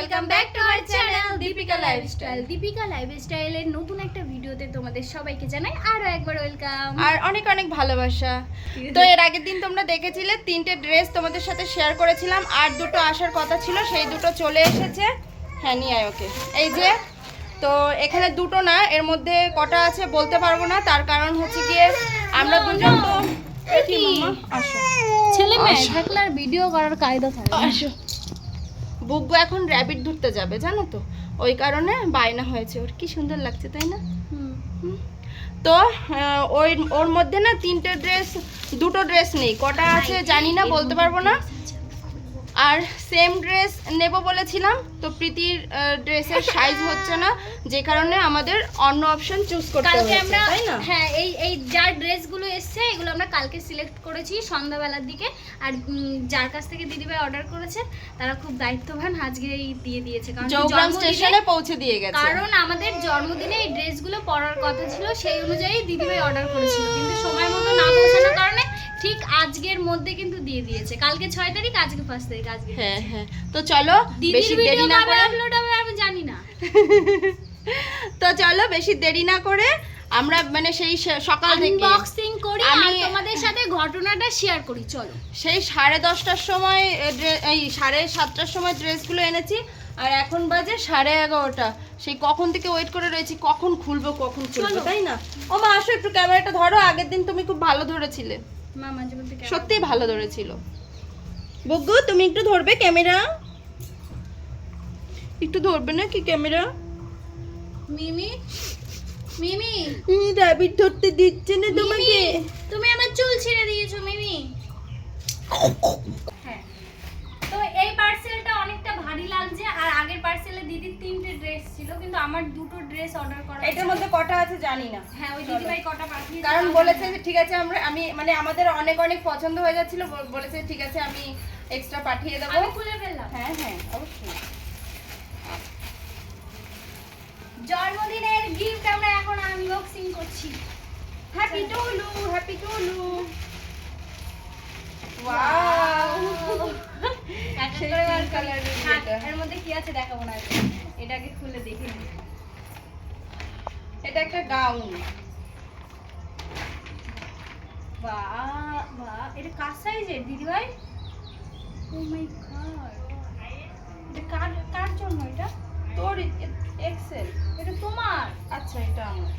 Welcome back to our channel Deepika lifestyle Deepika লাইফস্টাইলের নতুন একটা ভিডিওতে তোমাদের সবাইকে জানাই আরও একবার ওয়েলকাম আর অনেক অনেক ভালোবাসা। তো এর আগের দিন তোমরা দেখেছিলে তিনটে ড্রেস তোমাদের সাথে শেয়ার করেছিলাম আর দুটো আসার কথা ছিল সেই দুটো চলে এসেছে। হ্যাঁ নিয়ে আয় ওকে। এই যে তো এখানে দুটো না এর মধ্যে কটা আছে বলতে পারব না তার কারণ হচ্ছে গিয়ে আমরা দুজন তো ছেলে মেয়ে। থাকলে আর ভিডিও করার কায়দা থাকে। আসো। বুকবু এখন র্যাবিট ধরতে যাবে জানো তো? ওই কারণে বায়না হয়েছে ওর। কি সুন্দর লাগছে তাই না? তো ওই ওর মধ্যে না তিনটে ড্রেস দুটো ড্রেস নেই। কটা আছে জানি না বলতে পারব না। আর সেম ড্রেস নেব বলেছিলাম তো প্রীতির ড্রেসের সাইজ হচ্ছে না যে কারণে আমাদের অন্য অপশন চুজ করতে কালকে হয়েছে আমরা হ্যাঁ এই এই যার ড্রেসগুলো এসছে এগুলো আমরা কালকে সিলেক্ট করেছি সন্ধ্যাবেলার দিকে। আর যার কাছ থেকে দিদিভাই অর্ডার করেছে তারা খুব দায়িত্ববান আজকে এই দিয়ে দিয়েছে। কারণ জৌগ্রাম স্টেশনে পৌঁছে দিয়ে গেছে। কারণ আমাদের জন্মদিনে এই ড্রেসগুলো পরার কথা ছিল সেই অনুযায়ী দিদিভাই অর্ডার করেছিল। কিন্তু সময় মতো না পৌঁছানোর কারণে ঠিক আজকের মধ্যে কিন্তু দিয়ে দিয়েছে। কালকে ছয় তারিখ আজকে পাঁচ তারিখ আজকে হ্যাঁ হ্যাঁ। তো চলো বেশি দেরি না করে আপলোড হবে আমি জানি না। তো চলো বেশি দেরি না করে আমরা মানে সেই সকাল থেকে আনবক্সিং করি আর তোমাদের সাথে ঘটনাটা শেয়ার করি চলো। সেই সাড়ে দশটার সময় এই সাড়ে সাতটার সময় ড্রেসগুলো এনেছি আর এখন বাজে সাড়ে এগারোটা। সেই কখন থেকে ওয়েট করে রয়েছি কখন খুলবো কখন খুলবো তাই না? ও মা আসো একটু ক্যামেরাটা ধরো আগের দিন তুমি খুব ভালো ধরেছিলে। সত্যিই ভালো ধরেছিল। বগু তুমি একটু ধরবে ক্যামেরা? একটু ধরবে না কি ক্যামেরা? মিমি মিমি। রাবিট ধরতে দিচ্ছে না তোমাকে। তুমি আমার চুল ছিঁড়ে দিয়েছ মিমি হ্যাঁ তো এই পার্সেলটা অনেকটা ভারী লাগছে আর আগের পার্সেলে দিদির তিনটে ড্রেস ছিল কিন্তু আমার দুটো ড্রেস অর্ডার করা এটার মধ্যে কটা আছে জানি না। হ্যাঁ ওই চলো। দিদিভাই কটা পাঠিয়ে কারণ বলেছে যে ঠিক আছে আমরা আমি মানে আমাদের অনেক অনেক পছন্দ হয়ে যাচ্ছিল বলেছে ঠিক আছে আমি এক্সট্রা পাঠিয়ে দেবো। আমি খুলে ফেললাম। হ্যাঁ হ্যাঁ অবশ্যই। জন্মদিনের গিফট আমরা এখন আনবক্সিং করছি। হ্যাপি টুলু হ্যাপি টুলু ওয়াও এর এটা। এর মধ্যে কি আছে দেখাবো না। এটাকে খুলে দেখি। এটা একটা গাউন বাহ এটা কার সাইজের দিদিভাই? ও মাই গড এটা কার কার জন্য এটা? তোর এক্সেল এটা তোমার। আচ্ছা এটা আমার।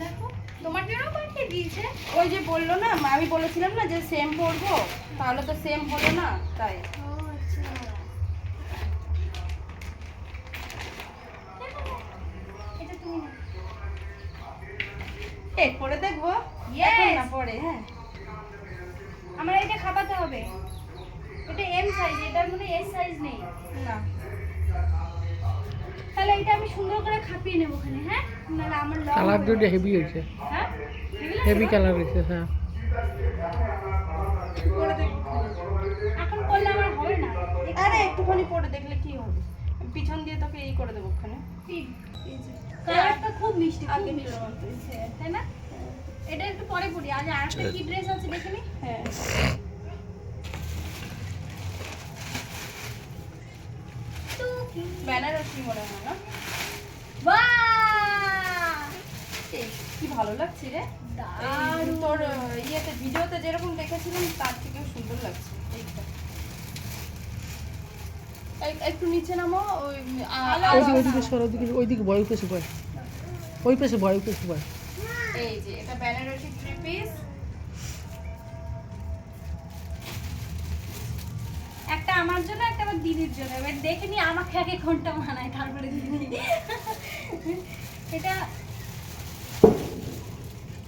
দেখো তোমার জন্য পাঠিয়ে দিয়েছে। ওই যে বলল না আমি বলেছিলাম না যে সেম পরবো? তাহলে তো সেম হলো না তাই। পরে দেখব। না পরে হ্যাঁ। আমার এটা খাপাতে হবে। এটা এম সাইজ এটার মধ্যে এস সাইজ নেই। না। তাহলে এটা আমি সুন্দর করে খাপিয়ে নেব ওখানে হ্যাঁ? নাহলে আমার লং কালার দুটো হেভি হয়েছে। হ্যাঁ? হেভি কালার হয়েছে হ্যাঁ। পরে দেখব। এখন করলে আমার হবে না। আরে একটুখানি পরে দেখলে কি হবে? পিছন দিয়ে তোকে এই করে দেবো ওখানে। কালারটা খুব মিষ্টি খুব মিষ্টি। তাই না? এটা একটু পরে পড়ি আজ আর কি ড্রেস আছে দেখে নি? হ্যাঁ। বেনারসি মনে হয় না? বাহ! কি ভালো লাগছে রে। তোর ইয়েতে ভিডিওতে যেরকম দেখেছিলাম তার থেকেও সুন্দর লাগছে এইটা এই- একটু নিচে নামো ওই আ- ভালো। আ- ওইদিকে ওইদিকে সর ওইদিকে ওইদিকে বয় ওই পেছে বয়। ওই পেছে বয় ওই পেছে বয়। এই যে এটা বেনারসি থ্রি পিস একটা আমার জন্য একটা আমার দিদির জন্য। এবার দেখে নি আমাকে আগে কোনটা মানায় তারপরে দিদি। এটা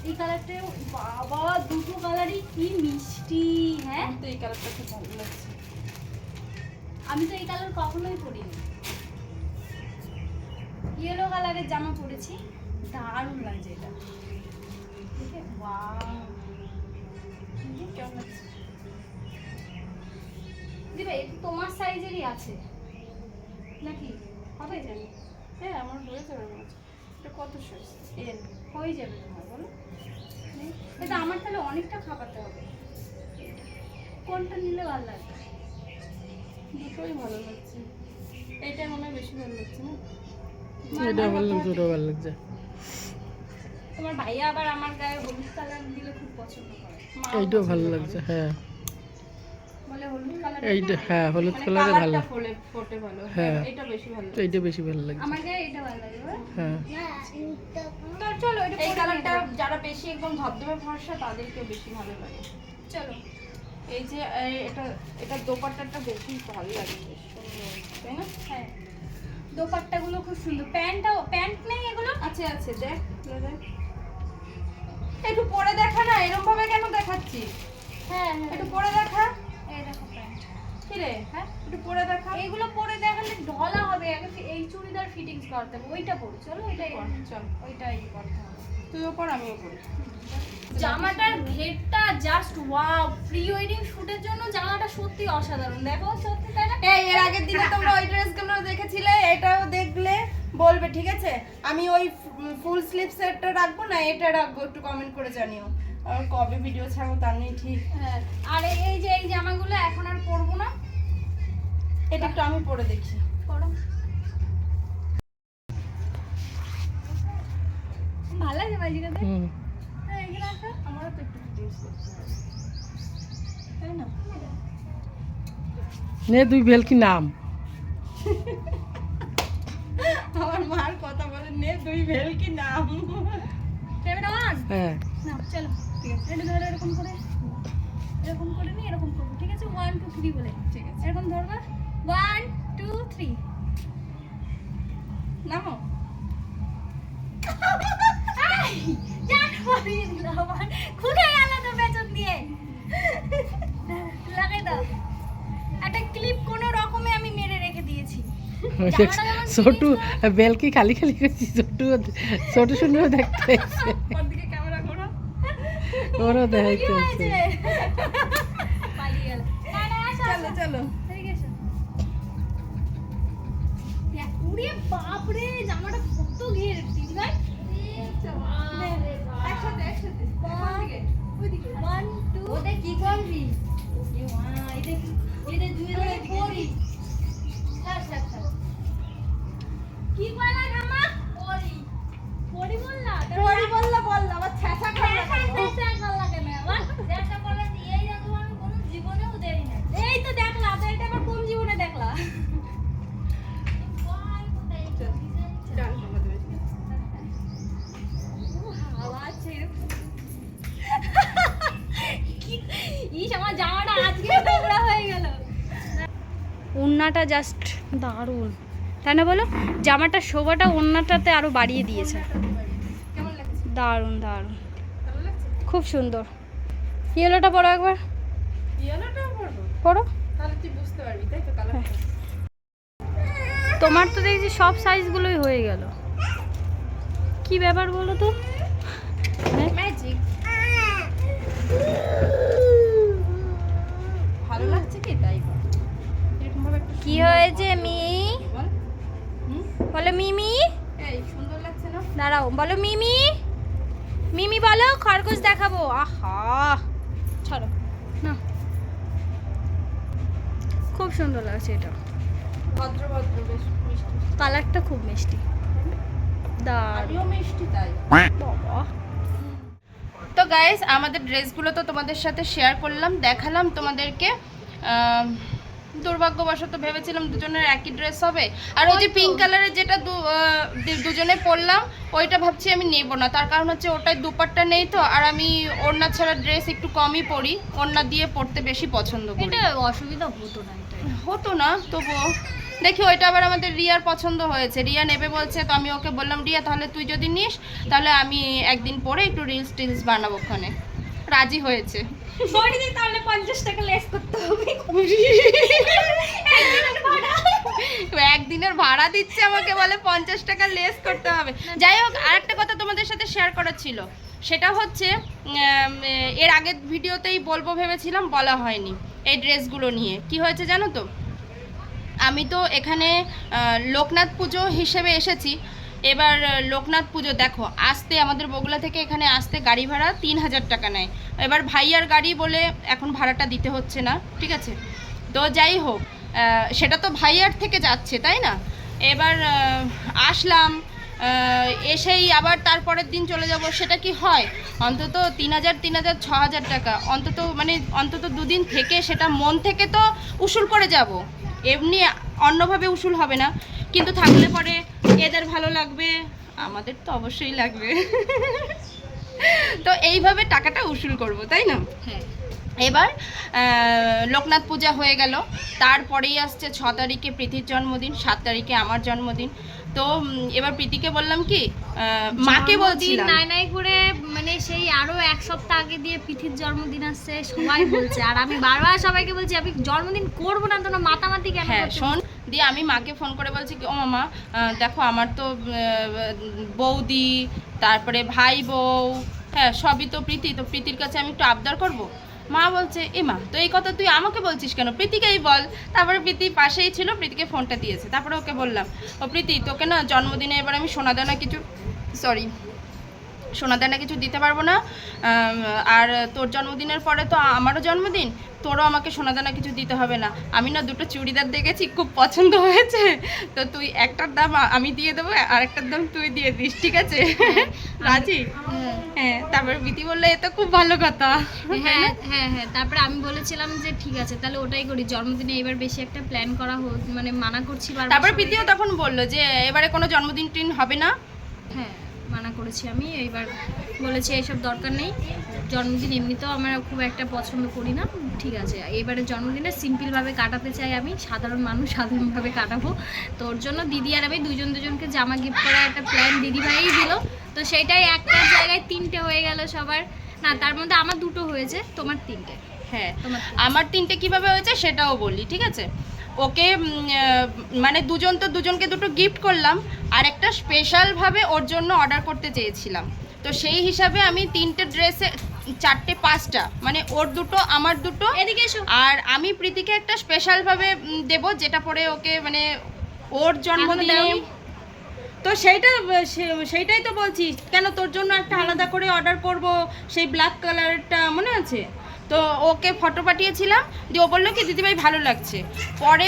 এই কালারটাও বাবা দুটো কালারই কি মিষ্টি হ্যাঁ? তো এই কালারটা খুব ভালো লাগছে। আমি তো এই কালার কখনোই পরিনি। ইয়েলো কালারের জামা পরেছি। দারুণ লাগছে এটা। দিবে এটা তোমার সাইজেরই আছে। নাকি? হবে জানি হ্যাঁ আমার হয়ে যাবে এটা কত সাইজ এল হয়ে যাবে তোমার বলো। এটা আমার তাহলে অনেকটা খাবাতে হবে। কোনটা নিলে ভালো লাগবে? দুটোই ভালো লাগছে। এইটা মনে হয় বেশি ভালো লাগছে না? এটা ভালো লাগছে ওটা ভালো লাগছে। তোমার ভাইয়া আবার আমার গায়ে হলুদ কালার দিলে খুব পছন্দ করে। এইটাও ভালো লাগছে হ্যাঁ। বলে হলুদ কালার এইটা হ্যাঁ হলুদ মানে কালারে ভালো। কালারটা ফোলে ফোটে ভালো। হ্যাঁ। এটা বেশি ভালো তো এইটা বেশি ভালো লাগছে। আমার গায়ে এটা ভালো লাগে হ্যাঁ। চলো এই কালারটা যারা বেশি একদম ধবধবে ফর্সা তাদেরকে বেশি ভালো লাগে। চলো। এই যে এটা এটা দোপাট্টাটা বেশি ভালো লাগে তাই না? হ্যাঁ। দোপাট্টা গুলো খুব সুন্দর। প্যান্টটাও প্যান্ট নেই এগুলো? আছে আছে দেখ দেখ। একটু পরে দেখা না? এরকম ভাবে কেন দেখাচ্ছিস? হ্যাঁ। একটু পরে দেখো। প্যান্ট রে হ্যাঁ? একটু পরে দেখা। এইগুলো পরে দেখালে ঢলা হবে। আগে এই চুড়িদার ফিটিংস করতে হবে। ওইটা পরে। চলো ওইটাই পর, চল ওইটাই করতে হবে। তুইও পর আমিও পড়ি জামাটার ঘেরটা জাস্ট ওয়াও প্রি ওয়েডিং শুটের জন্য জামাটা সত্যি অসাধারণ। দেখো সত্যি তাই না? এই এর আগের দিনে তোমরা ওই ড্রেসগুলো দেখেছিলে? এটাও দেখলে বলবে ঠিক আছে? আমি ওই ফুল স্লিভ সেটটা রাখব না? এটা রাখব একটু কমেন্ট করে জানিও। আর কবে ভিডিও ছাড়বো তার নেই ঠিক। হ্যাঁ আর এই- যে এই জামাগুলো এখন আর পরবো না? এটা একটু আমি পরে দেখি। পরো। ভালো লাগে বাজিকাতে হুম। হ্যাঁ এখানে আসো আমারও তো একটু ফিটিংস করতে হবে। তাই না? নে তুই বেল কি নাম। আমার মার কথা বলে নে দুই ভেল কি নাম। ক্যামেরা অন হ্যাঁ। চলো। এটা ধরো এরকম করে। এরকম করে নি এরকম করব ঠিক আছে? ওয়ান টু থ্রি বলে। ঠিক আছে। এরকম ধরবা ওয়ান টু থ্রি নামো। জান পরিয়ে দিল আমার। খুলে গেল তো পেছন দিয়ে। লাগাই দাও। একটা ক্লিপ কোনো রকমে আমি মেরে রেখে দিয়েছি। ছোটু বেল কি খালি খালি করছি ছোটু ছোট সুন্দর দেখতে হয়েছে ওর দিকে ক্যামেরা করো দেখাইতেছে দেখাইতে চলো চলো ওন্নাটা জাস্ট দারুণ। তাই না বলো? জামাটা শোভাটা ওন্নাটাতে আরও বাড়িয়ে দিয়েছে। দারুণ দারুণ। খুব সুন্দর। ইয়েলোটা পরো একবার। পরো। কালারটা তোমার তো দেখছি সব সাইজগুলোই হয়ে গেল। কি ব্যাপার বলো তো? ম্যাজিক ভালো লাগছে কি তাই বল। এরকম ভাবে একটু কি হয়েছে মি? বলো মিমি। এই সুন্দর লাগছে না দাঁড়াও বলো মিমি। মিমি বলো খরগোশ দেখাবো। আহা ছাড়ো। না। খুব সুন্দর লাগছে এটা। ভদ্র ভদ্র বেশ মিষ্টি। কালারটা খুব মিষ্টি। দারুণ। মিষ্টি তাই। বাবা। তো গাইস আমাদের ড্রেসগুলো তো তোমাদের সাথে শেয়ার করলাম দেখালাম তোমাদেরকে। দুর্ভাগ্যবশত ভেবেছিলাম দুজনের একই ড্রেস হবে। আর ওই যে পিঙ্ক কালারের যেটা দুজনে পরলাম ওইটা ভাবছি আমি নেব না। তার কারণ হচ্ছে ওটায় দুপাট্টা নেই তো আর আমি ওড়না ছাড়া ড্রেস একটু কমই পরি। ওড়না দিয়ে পরতে বেশি পছন্দ করি। এটা অসুবিধা হতো না হতো না তবুও। দেখি ওইটা আবার আমাদের রিয়ার পছন্দ হয়েছে। রিয়া নেবে বলছে তো আমি ওকে বললাম রিয়া তাহলে তুই যদি নিস তাহলে আমি একদিন পরে একটু রিলস টিলস বানাবো ওখানে। রাজি হয়েছে। বড়িতে তাহলে পঞ্চাশ টাকা লেস করতে হবে। একদিনের ভাড়া। দিচ্ছে আমাকে বলে পঞ্চাশ টাকা লেস করতে হবে। যাই হোক, আরেকটা কথা তোমাদের সাথে শেয়ার করার ছিল। সেটা হচ্ছে এর আগের ভিডিওতেই বলব ভেবেছিলাম, বলা হয়নি এই ড্রেসগুলো নিয়ে। কি হয়েছে জানো তো? আমি তো এখানে লোকনাথ পুজো হিসেবে এসেছি। এবার লোকনাথ পুজো, দেখো, আসতে আমাদের বগুলা থেকে এখানে আসতে গাড়ি ভাড়া তিন হাজার টাকা নেয়। এবার ভাইয়ার গাড়ি বলে এখন ভাড়াটা দিতে হচ্ছে না, ঠিক আছে? তো যাই হোক সেটা তো ভাইয়ার থেকে যাচ্ছে, তাই না? এবার আসলাম এসেই আবার তারপরের দিন চলে যাব, সেটা কি হয়? অন্তত তিন হাজার তিন হাজার, ছ হাজার টাকা। অন্তত মানে অন্তত দুদিন থেকে সেটা মন থেকে তো উসুল করে যাব। এমনি অন্যভাবে উসুল হবে না। কিন্তু থাকলে পরে এদের ভালো লাগবে আমাদের তো অবশ্যই লাগবে। তো এইভাবে টাকাটা উসুল করব তাই না? হ্যাঁ। এবার লোকনাথ পূজা হয়ে গেল। তারপরেই আসছে ছ তারিখে প্রীতির জন্মদিন সাত তারিখে আমার জন্মদিন। তো এবার প্রীতিকে বললাম কি মাকে বলছিলাম। নাই নাই করে মানে সেই আরও এক সপ্তাহ আগে দিয়ে পিঠির জন্মদিন আসছে সবাই বলছে। আর আমি বারবার সবাইকে বলছি আমি জন্মদিন করব না তোমরা মাতামাতি কেন হ্যাঁ শোন দিয়ে আমি মাকে ফোন করে বলছি কি, ও মামা দেখো আমার তো বৌদি, তারপরে ভাই বউ হ্যাঁ সবই তো প্রীতি, তো প্রীতির কাছে আমি একটু আবদার করব। মা বলছে, এ মা, তো এই কথা তুই আমাকে বলছিস কেন? প্রীতিকেই বল। তারপরে প্রীতি পাশেই ছিল, প্রীতিকে ফোনটা দিয়েছে। তারপরে ওকে বললাম, ও প্রীতি, তোকে না জন্মদিনে এবার আমি সোনাদানা কিছু সরি সোনাদানা কিছু দিতে পারব না। আর তোর জন্মদিনের পরে তো আমারও জন্মদিন তোরও আমাকে সোনাদানা কিছু দিতে হবে না। আমি না দুটো চুড়িদার দেখেছি খুব পছন্দ হয়েছে। তো তুই একটার দাম আমি দিয়ে দেবো আর একটার দাম তুই দিয়ে দিস ঠিক আছে? রাজি? হ্যাঁ। হ্যাঁ তারপরে প্রীতি বলল এ তো খুব ভালো কথা। হ্যাঁ হ্যাঁ হ্যাঁ তারপরে আমি বলেছিলাম যে ঠিক আছে তাহলে ওটাই করি। জন্মদিনে এবার বেশি একটা প্ল্যান করা হোক মানে মানা করছি তারপরে। প্রীতিও তখন বলল যে এবারে কোনো জন্মদিন টিন হবে না? হ্যাঁ। মানা করেছি আমি এইবার বলেছি এইসব দরকার নেই। জন্মদিন এমনিতেও আমরা খুব একটা পছন্দ করি না। ঠিক আছে এবারে জন্মদিনে সিম্পলভাবে কাটাতে চাই আমি সাধারণ মানুষ সাধারণভাবে কাটাবো। তো ওর জন্য দিদি আর আমি দুজন দুজনকে জামা গিফট করার একটা প্ল্যান দিদি ভাইই দিল। তো সেটাই একটা জায়গায় তিনটে হয়ে গেল সবার। না তার মধ্যে আমার দুটো হয়েছে তোমার তিনটে। হ্যাঁ তোমার আমার তিনটে কীভাবে হয়েছে সেটাও বলি ঠিক আছে? ওকে মানে দুজন তো দুজনকে দুটো গিফট করলাম আর একটা স্পেশালভাবে ওর জন্য অর্ডার করতে চেয়েছিলাম। তো সেই হিসাবে আমি তিনটে ড্রেসে চারটে পাঁচটা মানে ওর দুটো আমার দুটো এদিকে এসো। আর আমি প্রীতিকে একটা স্পেশালভাবে দেবো যেটা পরে ওকে মানে ওর জন্মদিনে তো সেইটা সেইটাই তো বলছি কেন তোর জন্য একটা আলাদা করে অর্ডার করব? সেই ব্ল্যাক কালারটা মনে আছে? তো ওকে ফটো পাঠিয়েছিলাম, দিয়ে ও বলল কি, দিদিভাই, ভালো লাগছে। পরে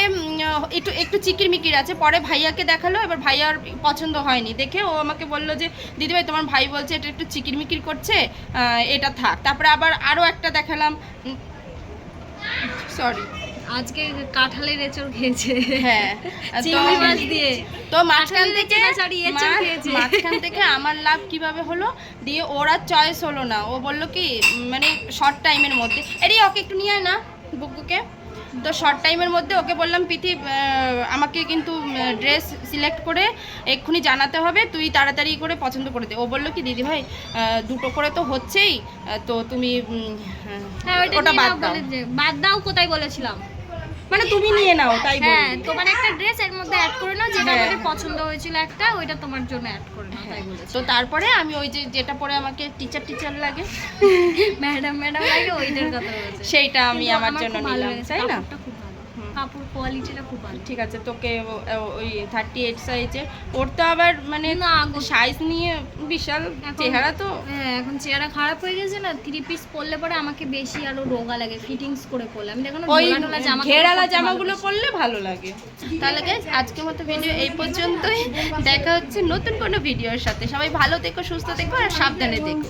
একটু একটু চিকিরমিকির আছে, পরে ভাইয়াকে দেখাল, এবার ভাইয়ার পছন্দ হয়নি। দেখে ও আমাকে বলল যে, দিদিভাই, তোমার ভাই বলছে এটা একটু চিকিরমিকির করছে এটা থাক। তারপরে আবার আরও একটা দেখালাম সরি আজকে কাঁঠালের এঁচড় খেয়েছে। হ্যাঁ চিংড়ি মাছ দিয়ে। তো মাঝখান থেকে। মাঝখান থেকে আমার লাভ কীভাবে হলো? দিয়ে ওরা চয়েস হলো না। ও বলল কি মানে শর্ট টাইমের মধ্যে। এরই ওকে একটু নিয়ে আয় না বুকুকে। তো শর্ট টাইমের মধ্যে ওকে বললাম পিথি আমাকে কিন্তু ড্রেস সিলেক্ট করে এক্ষুনি জানাতে হবে। তুই তাড়াতাড়ি করে পছন্দ করে দে। ও বলল কি দিদি ভাই দুটো করে তো হচ্ছেই। তো তুমি হ্যাঁ ওটা বাদ দাও। বাদ দাও কোথায় বলেছিলাম। মানে তুমি নিয়ে নাও তাই হ্যাঁ তোমার একটা ড্রেস এর মধ্যে অ্যাড করে নাও যেটা হ্যাঁ। আমাদের পছন্দ হয়েছিল একটা ওইটা তোমার জন্য অ্যাড করে নাও তাই বলেছি। তো তারপরে আমি ওই যে যেটা পরে আমাকে টিচার টিচার লাগে ম্যাডাম ম্যাডাম লাগে ওইটার কথা বলছি। সেইটা আমি আমার জন্য নিলাম তাই না? খুব ভালো। কাপড় কোয়ালিটিটা খুব ভালো। ঠিক আছে তোকে ওই থার্টি এইট সাইজে ওর তো আবার মানে না সাইজ নিয়ে বিশাল চেহারা তো। হ্যাঁ এখন চেহারা খারাপ হয়ে গেছে না থ্রি পিস পরলে পরে আমাকে বেশি আরও রোগা লাগে ফিটিংস করে পরলে। আমি দেখো ওই জামা ঘেরালা জামাগুলো পরলে ভালো লাগে। তাহলে guys, আজকের মতো ভিডিও এই পর্যন্তই। দেখা হচ্ছে নতুন কোনো ভিডিওর সাথে। সবাই ভালো থেকো সুস্থ থেকো আর সাবধানে থেকো।